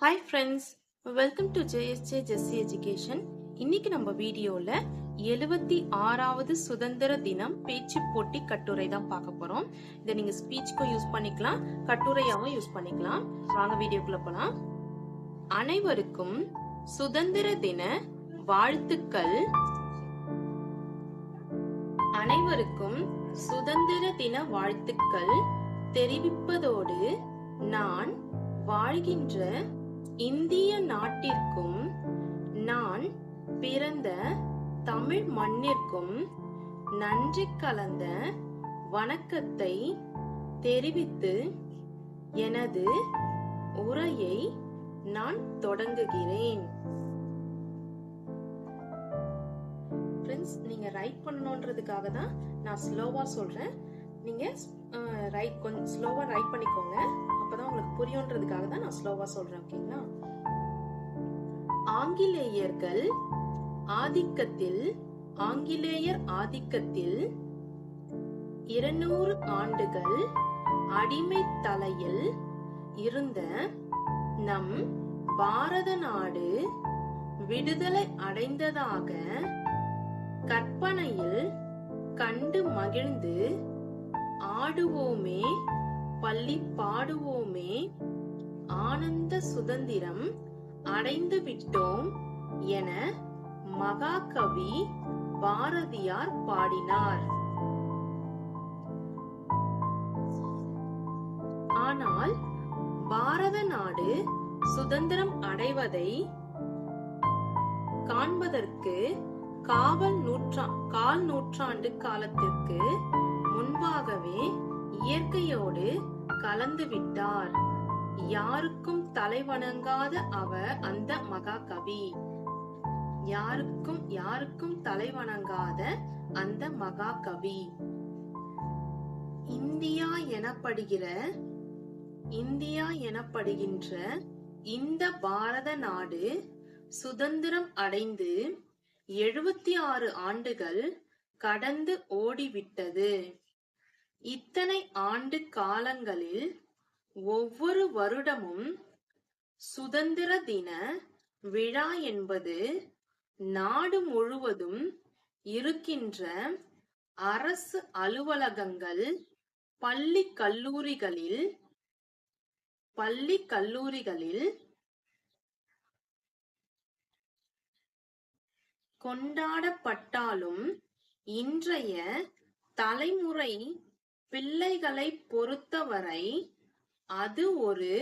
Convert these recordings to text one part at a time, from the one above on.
Hi friends welcome to JSJ Jessie education இன்னைக்கு நம்ம வீடியோவில் எழுபத்தி ஆறாவது சுதந்திர தினம் பேச்சு போட்டி கட்டுரை தான் பார்க்க போகிறோம் இதை நீங்கள் ஸ்பீச்சுக்கும் யூஸ் பண்ணிக்கலாம் கட்டுரையாகவும் யூஸ் பண்ணிக்கலாம். வாங்க வீடியோக்குள்ள போகலாம் அனைவருக்கும் சுதந்திர தின வாழ்த்துக்கள். அனைவருக்கும் சுதந்திர தின வாழ்த்துக்கள் தெரிவிப்பதோடு நான் வாழ்கின்ற இந்திய நாட்டிற்கும் நான் பிறந்த தமிழ் மண்ணிற்கும் நன்றி கலந்த வணக்கத்தை தெரிவித்து எனது உரையை நான் தொடங்குகிறேன். ஃப்ரெண்ட்ஸ் நீங்க ரைட் பண்ணணுன்றதுக்காக தான் நான் ஸ்லோவா சொல்றேன். நீங்க ரைட் கொஞ்சம் ஸ்லோவா ரைட் பண்ணிக்கோங்க. அப்பதான் உங்களுக்கு புரியுன்றதுக்காக தான் நான் ஸ்லோவா சொல்றேன் ஓகேங்களா ஆங்கிலேயர்கள் ஆதிக்கத்தில் ஆங்கிலேயர் ஆதிக்கத்தில் இருநூறு ஆண்டுகள் அடிமை தலையில் இருந்த நம் பாரத நாடு விடுதலை அடைந்ததாக கற்பனையில் கண்டு மகிழ்ந்து ஆடுவோமே பள்ளி பாடுவோமே. ஆனந்த சுதந்திரம் அடைந்து விட்டோம் என மகாகவி பாரதியார் பாடினார். ஆனால் பாரத நாடு சுதந்திரம் அடைவதை காண்பதற்கு காவல் நூற்றா கால் நூற்றாண்டு காலத்திற்கு முன்பாகவே இயற்கையோடு கலந்து விட்டார். யாருக்கும் தலைவணங்காத அவர் அந்த மகாகவி. யாருக்கும் யாருக்கும் தலைவணங்காத அந்த மகாகவி. இந்தியா எனப்படுகிற இந்தியா எனப்படுகின்ற இந்த பாரத நாடு சுதந்திரம் அடைந்து எழுபத்தி ஆறு ஆண்டுகள் கடந்து ஓடிவிட்டது. இத்தனை ஆண்டு காலங்களில் ஒவ்வொரு வருடமும் சுதந்திர தின விழா என்பது நாடு முழுவதும் இருக்கின்ற அரசு அலுவலகங்கள் பள்ளி கல்லூரிகளில் பள்ளி கல்லூரிகளில் கொண்டாடப்பட்டாலும் இன்றைய தலைமுறை பிள்ளைகளை பொறுத்தவரை அது ஒரு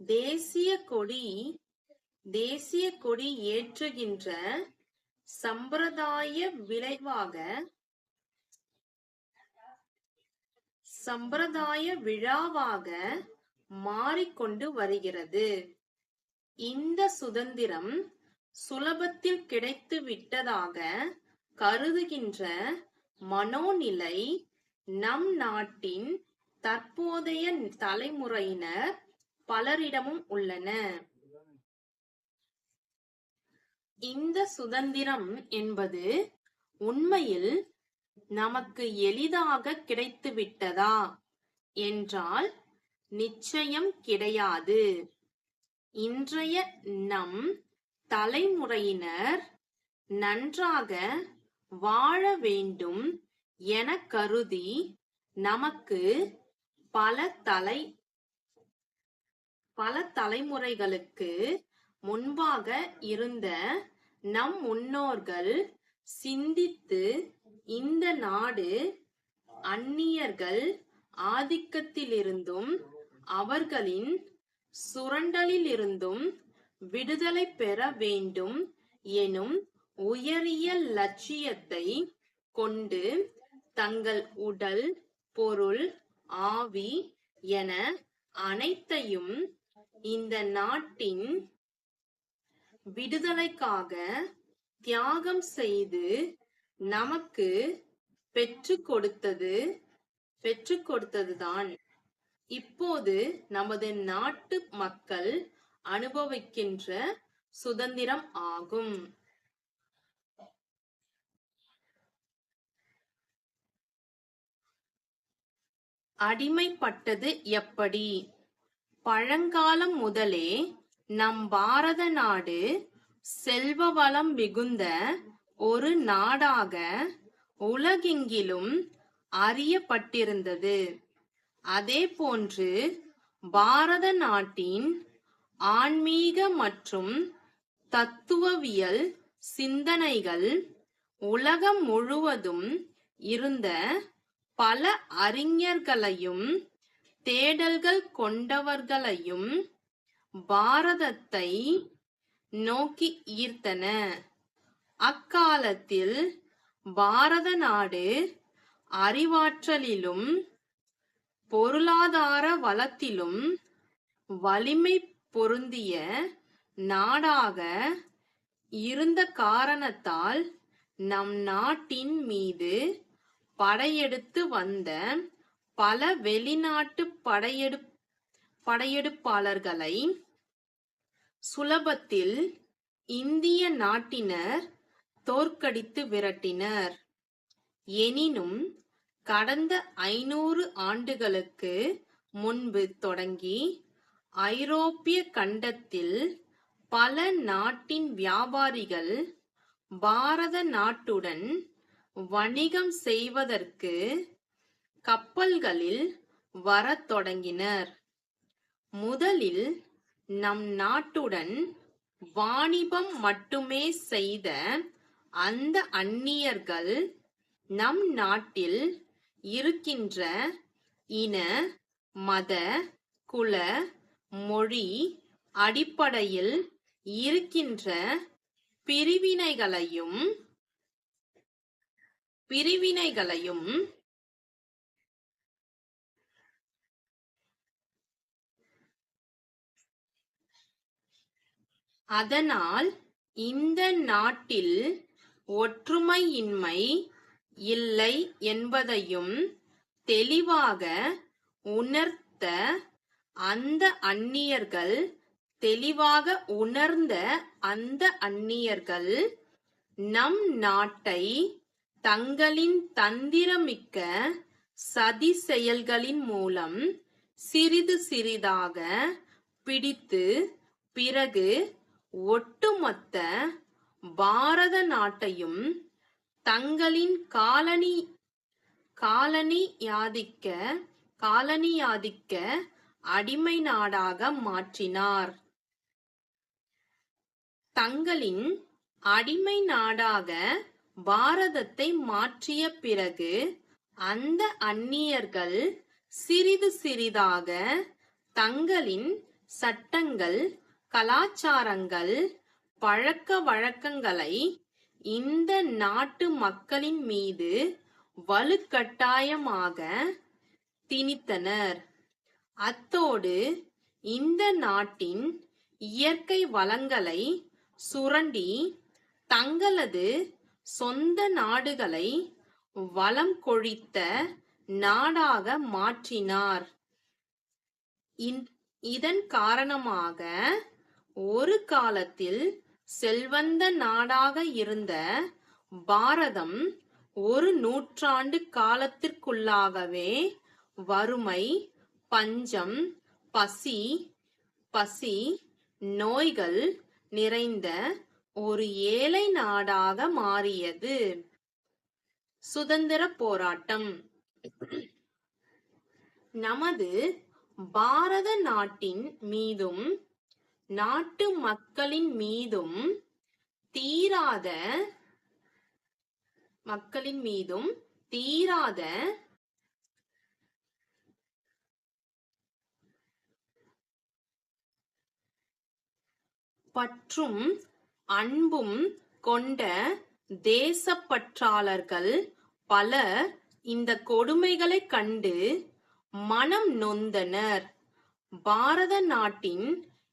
தேசிய கொடி தேசிய கொடி ஏற்றுகின்ற சம்பிரதாய விளைவாக சம்பிரதாய விழாவாக மாறிக்கொண்டு வருகிறது. இந்த சுதந்திரம் சுலபத்தில் கிடைத்து விட்டதாக கருதுகின்ற மனோநிலை நம் நாட்டின் தற்போதைய தலைமுறையினர் பலரிடமும் உள்ளன இந்த சுதந்திரம் என்பது உண்மையில் நமக்கு எளிதாக கிடைத்து விட்டதா என்றால் நிச்சயம் கிடையாது. இன்றைய நம் தலைமுறையினர் நன்றாக வாழ வேண்டும் என கருதி நமக்கு பல தலை பல தலைமுறைகளுக்கு முன்பாக இருந்த நம் முன்னோர்கள் சிந்தித்து இந்த நாடு அந்நியர்கள் ஆதிக்கத்திலிருந்தும் அவர்களின் சுரண்டலிலிருந்தும் விடுதலை பெற வேண்டும் எனும் உயரிய லட்சியத்தை கொண்டு தங்கள் உடல் பொருள் ஆவி என அனைத்தையும் இந்த நாட்டின் விடுதலைக்காக தியாகம் செய்து நமக்கு பெற்று கொடுத்தது பெற்று கொடுத்ததுதான். இப்போது நமது நாட்டு மக்கள் அனுபவிக்கின்ற சுதந்திரம் ஆகும். அடிமைப்பட்டது எப்படி? பழங்காலம் முதலே நம் பாரத நாடு செல்வ வளம் மிகுந்த ஒரு நாடாக உலகெங்கிலும் அறியப்பட்டிருந்தது. அதே போன்று பாரத நாட்டின் ஆன்மீக மற்றும் தத்துவவியல் சிந்தனைகள் உலகம் முழுவதும் இருந்த பல அறிஞர்களையும் தேடல்கள் கொண்டவர்களையும் பாரதத்தை நோக்கி ஈர்த்தன. அக்காலத்தில் பாரத நாடு அறிவாற்றலிலும் பொருளாதார வளத்திலும் வலிமை பொருந்திய நாடாக இருந்த காரணத்தால் நம் நாட்டின் மீது படையெடுத்து வந்த பல வெளிநாட்டு படையெடு படையெடுப்பாளர்களை சுலபத்தில் இந்திய நாட்டினர் தோற்கடித்து விரட்டினர். எனினும் கடந்த ஐநூறு ஆண்டுகளுக்கு முன்பு தொடங்கி ஐரோப்பிய கண்டத்தில் பல நாட்டின் வியாபாரிகள் பாரத நாட்டுடன் வணிகம் செய்வதற்கு கப்பல்களில் வரத் தொடங்கினர். முதலில் நம் நாட்டுடன் வாணிபம் மட்டுமே செய்த அந்த அந்நியர்கள் நம் நாட்டில் இருக்கின்ற இன மத குல மொழி அடிப்படையில் இருக்கின்ற பிரிவினைகளையும் பிரிவினைகளையும் அதனால் இந்த நாட்டில் ஒற்றுமையின்மை இல்லை என்பதையும் தெளிவாக உணர்த்த அந்த அந்நியர்கள் தெளிவாக உணர்ந்த அந்த அந்நியர்கள் நம் நாட்டை தங்களின் தந்திரமிக்க சதி செயல்களின் மூலம் சிறிது சிறிதாக பிடித்து பிறகு ஒட்டுமொத்த பாரத நாட்டையும் தங்களின் காலனி காலனியாதிக்க காலனியாதிக்க அடிமை நாடாக மாற்றினார். தங்களின் அடிமை நாடாக பாரதத்தை மாற்றிய பிறகு அந்த அந்நியர்கள் சிறிது சிறிதாக தங்களின் சட்டங்கள் கலாச்சாரங்கள் பழக்க வழக்கங்களை இந்த நாட்டு மக்களின் மீது வலுக்கட்டாயமாக திணித்தனர். அத்தோடு இந்த நாட்டின் இயற்கை வளங்களை சுரண்டி தங்களது சொந்த நாடுகளை வளம் கொழித்த நாடாக மாற்றினார். இதன் காரணமாக ஒரு காலத்தில் செல்வந்த நாடாக இருந்த பாரதம் ஒரு நூற்றாண்டு காலத்திற்குள்ளாகவே வறுமை பஞ்சம் பசி பசி நோய்கள் நிறைந்த ஒரு ஏழை நாடாக மாறியது. சுதந்திர போராட்டம். நமது பாரத நாட்டின் மீதும் நாட்டு மக்களின் மீதும் தீராத மக்களின் மீதும் தீராத பற்றும் அன்பும் கொண்ட தேசப்பற்றாளர்கள் பலர் இந்த கொடுமைகளைக் கண்டு மனம் நொந்தனர். பாரத நாட்டின்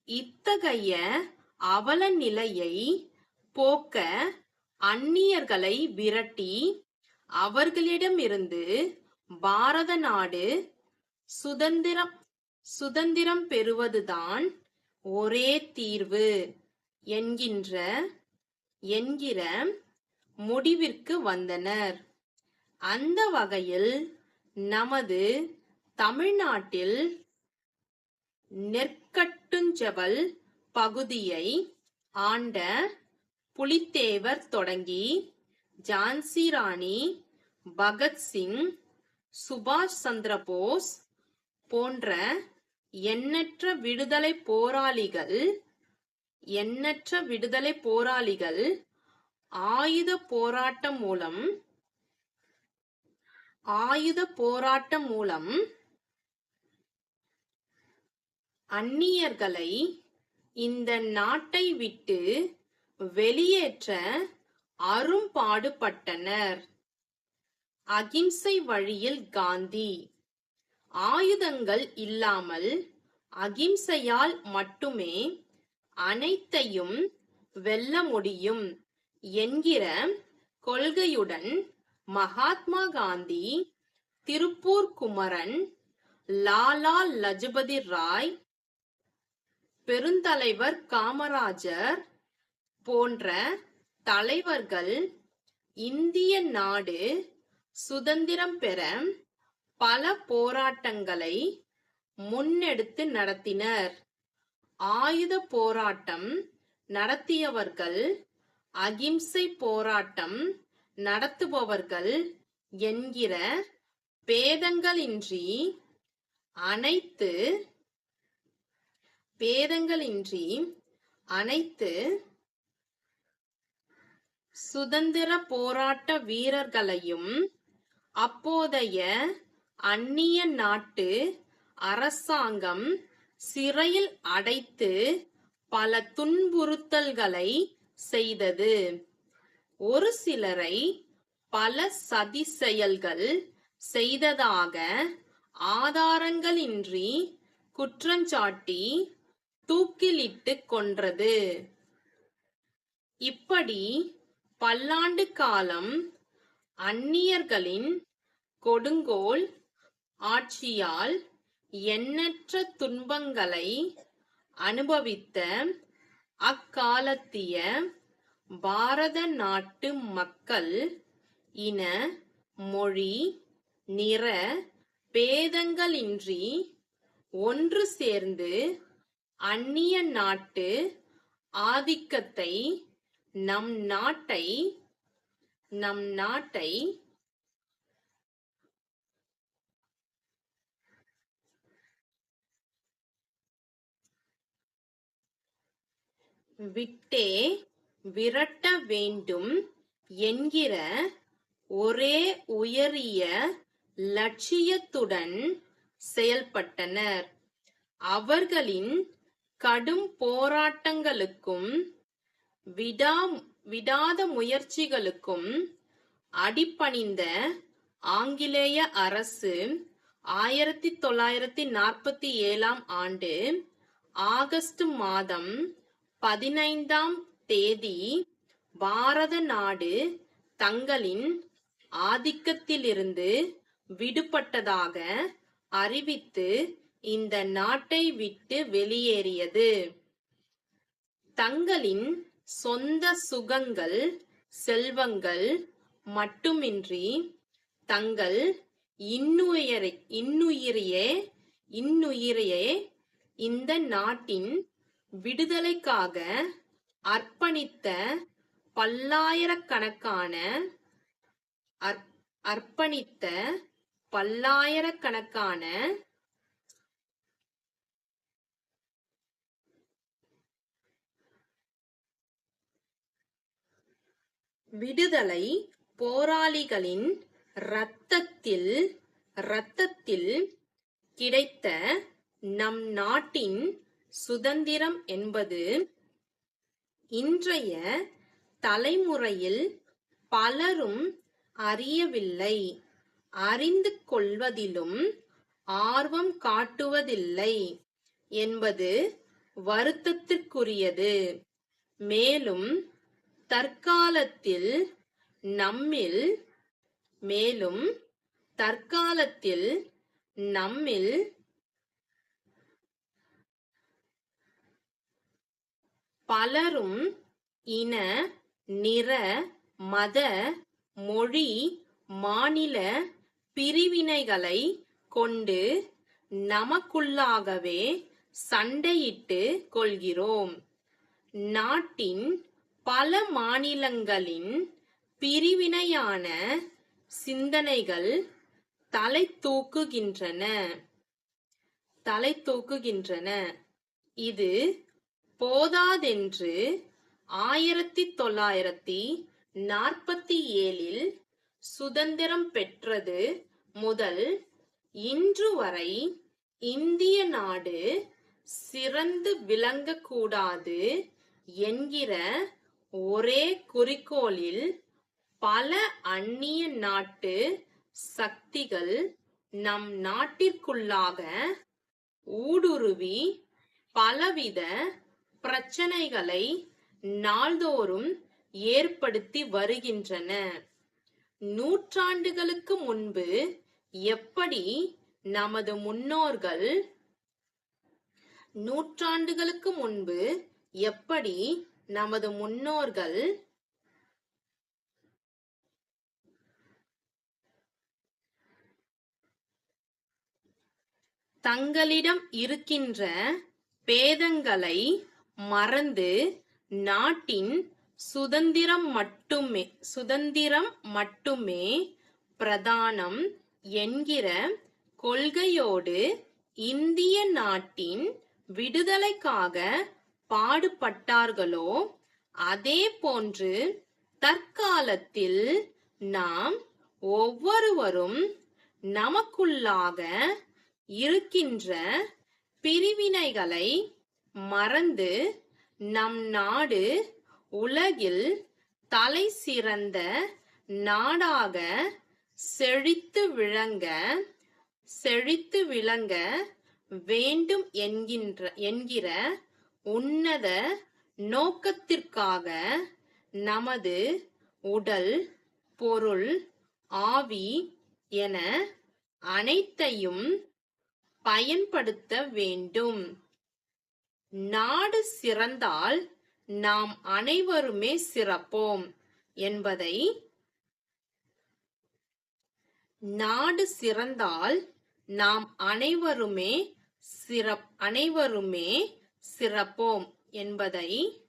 இத்தகைய அவல நிலையை போக்க அந்நியர்களை விரட்டி அவர்களிடமிருந்து பாரத நாடு சுதந்திரம் சுதந்திரம் பெறுவதுதான் ஒரே தீர்வு. என்கின்ற என்கிற முடிவிற்கு வந்தனர். அந்த வகையில் நமது தமிழ்நாட்டில் நெற்கட்டுஞ்செவல் பகுதியை ஆண்ட புலித்தேவர் தொடங்கி ஜான்சி ராணி பகத்சிங் சுபாஷ் சந்திர போஸ் போன்ற எண்ணற்ற விடுதலை போராளிகள் எண்ணற்ற விடுதலை போராளிகள் ஆயுத போராட்டம் மூலம் ஆயுத போராட்டம் மூலம் அந்நியர்களை இந்த நாட்டை விட்டு வெளியேற்ற அரும்பாடுபட்டனர். அகிம்சை வழியில் காந்தி. ஆயுதங்கள் இல்லாமல் அகிம்சையால் மட்டுமே அனைத்தையும் வெல்ல முடியும் என்கிற கொள்கையுடன் மகாத்மா காந்தி திருப்பூர் குமரன் லாலா லஜபதி ராய் பெருந்தலைவர் காமராஜர் போன்ற தலைவர்கள் இந்திய நாடு சுதந்திரம் பெற பல போராட்டங்களை முன்னெடுத்து நடத்தினர். ஆயுத போராட்டம் நடத்தியவர்கள் அகிம்சை போராட்டம் நடத்துபவர்கள் என்கிற பேதங்களின்றி அனைத்து பேதங்களின்றி அனைத்து சுதந்திர போராட்ட வீரர்களையும் அப்போதைய அந்நிய நாட்டு அரசாங்கம் சிறையில் அடைத்து பல துன்புறுத்தல்களை செய்தது. ஒரு சிலரை பல சதி செயல்கள் செய்ததாக ஆதாரங்களின்றி குற்றஞ்சாட்டி தூக்கிலிட்டு கொன்றது. இப்படி பல்லாண்டு காலம் அந்நியர்களின் கொடுங்கோல் ஆட்சியால் எண்ணற்ற துன்பங்களை அனுபவித்த அக்காலத்திய பாரத நாட்டு மக்கள் இன மொழி நிற பேதங்களின்றி ஒன்று சேர்ந்து அந்நிய நாட்டு ஆதிக்கத்தை நம் நாட்டை நம் நாட்டை விட்டே விரட்ட வேண்டும் என்கிற ஒரே உயரிய லட்சியத்துடன் செயல்பட்டனர். அவர்களின் கடும் போராட்டங்களுக்கும் விடா விடாத முயற்சிகளுக்கும் அடிப்பணிந்த ஆங்கிலேய அரசு ஆயிரத்தி தொள்ளாயிரத்தி நாற்பத்தி ஏழாம் ஆண்டு ஆகஸ்ட் மாதம் பதினைந்தாம் தேதி பாரத நாடு தங்களின் ஆதிக்கத்திலிருந்து விடுபட்டதாக அறிவித்து இந்த நாட்டை விட்டு வெளியேறியது. தங்களின் சொந்த சுகங்கள் செல்வங்கள் மட்டுமின்றி தங்கள் இன்னுயிரை இன்னுயிரியே இன்னுயிரையே இந்த நாட்டின் விடுதலைக்காக அர்ப்பணித்த பல்லாயிரக்கணக்கான அர்ப்பணித்த பல்லாயிரக்கணக்கான விடுதலை போராளிகளின் இரத்தத்தில் இரத்தத்தில் கிடைத்த நம் நாட்டின் சுதந்திரம் என்பது இன்றைய தலைமுறையில் பலரும் அறியவில்லை. அறிந்து கொள்வதிலும் ஆர்வம் காட்டுவதில்லை என்பது வருத்தத்திற்குரியது. மேலும் தற்காலத்தில் நம்மில் மேலும் தற்காலத்தில் நம்மில் பலரும் இன நிற மத மொழி மாநில பிரிவினைகளை கொண்டு நமக்குள்ளாகவே சண்டையிட்டு கொள்கிறோம். நாட்டின் பல மாநிலங்களின் பிரிவினையான சிந்தனைகள் தலை தூக்குகின்றன தலை தூக்குகின்றன இது போதாதென்று ஆயிரத்தி தொள்ளாயிரத்தி நாற்பத்தி ஏழில் சுதந்திரம் பெற்றது முதல் இன்று வரை இந்திய நாடு சிறந்து விளங்கக்கூடாது என்கிற ஒரே குறிக்கோளில் பல அந்நிய நாட்டு சக்திகள் நம் நாட்டிற்குள்ளாக ஊடுருவி பலவித பிரச்சனைகளை நாள்தோறும் ஏற்படுத்தி வருகின்றன. நூற்றாண்டுகளுக்கு முன்பு எப்படி நமது முன்னோர்கள் நூற்றாண்டுகளுக்கு முன்பு எப்படி நமது முன்னோர்கள் தங்களிடம் இருக்கின்ற பேதங்களை மறந்து நாட்டின் சுதந்திரம் மட்டுமே சுதந்திரம் மட்டுமே பிரதானம் என்கிற கொள்கையோடு இந்திய நாட்டின் விடுதலைக்காக பாடுபட்டார்களோ அதே போன்று தற்காலத்தில் நாம் ஒவ்வொருவரும் நமக்குள்ளாக இருக்கின்ற பிரிவினைகளை மறந்து நம் நாடு உலகில் தலை சிறந்த நாடாக செழித்து விளங்க செழித்து விளங்க வேண்டும் என்கின்ற என்கிற உன்னத நோக்கத்திற்காக நமது உடல் பொருள் ஆவி என அனைத்தையும் பயன்படுத்த வேண்டும். நாடு சிறந்தால் நாம் அனைவருமே சிறப்போம் என்பதை நாடு சிறந்தால் நாம் அனைவருமே சிறப் அனைவருமே சிறப்போம் என்பதை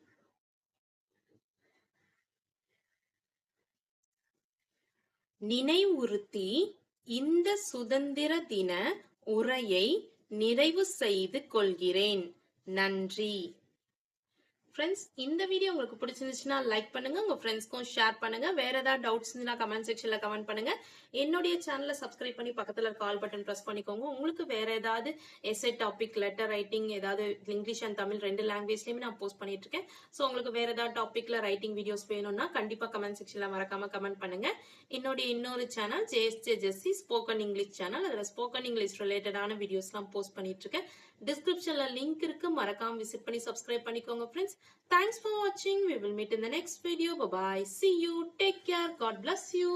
நினைவுறுத்தி இந்த சுதந்திர தின உரையை நிறைவு செய்து கொள்கிறேன். நன்றி. ஃப்ரெண்ட்ஸ் இந்த வீடியோ உங்களுக்கு பிடிச்சிருந்துச்சுன்னா லைக் பண்ணுங்க உங்க ஃப்ரெண்ட்ஸ்க்கும் ஷேர் பண்ணுங்க. வேற ஏதாவது டவுட்ஸ் இருந்துச்சுன்னா கமெண்ட் செக்ஷன்ல கமெண்ட் பண்ணுங்க. என்னுடைய சேனலை சப்ஸ்கிரைப் பண்ணி பக்கத்துல கால் பட்டன் ப்ரெஸ் பண்ணிக்கோங்க. உங்களுக்கு வேற ஏதாவது எஸ்ஏ டாபிக் லெட்டர் ரைட்டிங் ஏதாவது இங்கிலீஷ் அண்ட் தமிழ் ரெண்டு லாங்குவேஜ்லயுமே நான் போஸ்ட் பண்ணிட்டு இருக்கேன். ஸோ உங்களுக்கு வேற ஏதாவது டாபிக்ல ரைட்டிங் வீடியோஸ் வேணும்னா கண்டிப்பா கமெண்ட் செக்ஷன்ல மறக்காம கமெண்ட் பண்ணுங்க. என்னுடைய இன்னொரு channel JSJ Jessie spoken English channel அதுல ஸ்போக்கன் இங்கிலீஷ் ரிலேட்டடான வீடியோஸ்லாம் போஸ்ட் பண்ணிட்டு இருக்கேன். டிஸ்கிரிப்ஷன்ல லிங்க் இருக்கு. மறக்காம விசிட் பண்ணி சப்ஸ்கிரைப் பண்ணிக்கோங்க ஃப்ரெண்ட்ஸ் தேங்க்ஸ் ஃபார் வாட்சிங் we will meet in the next video bye see you take care god bless you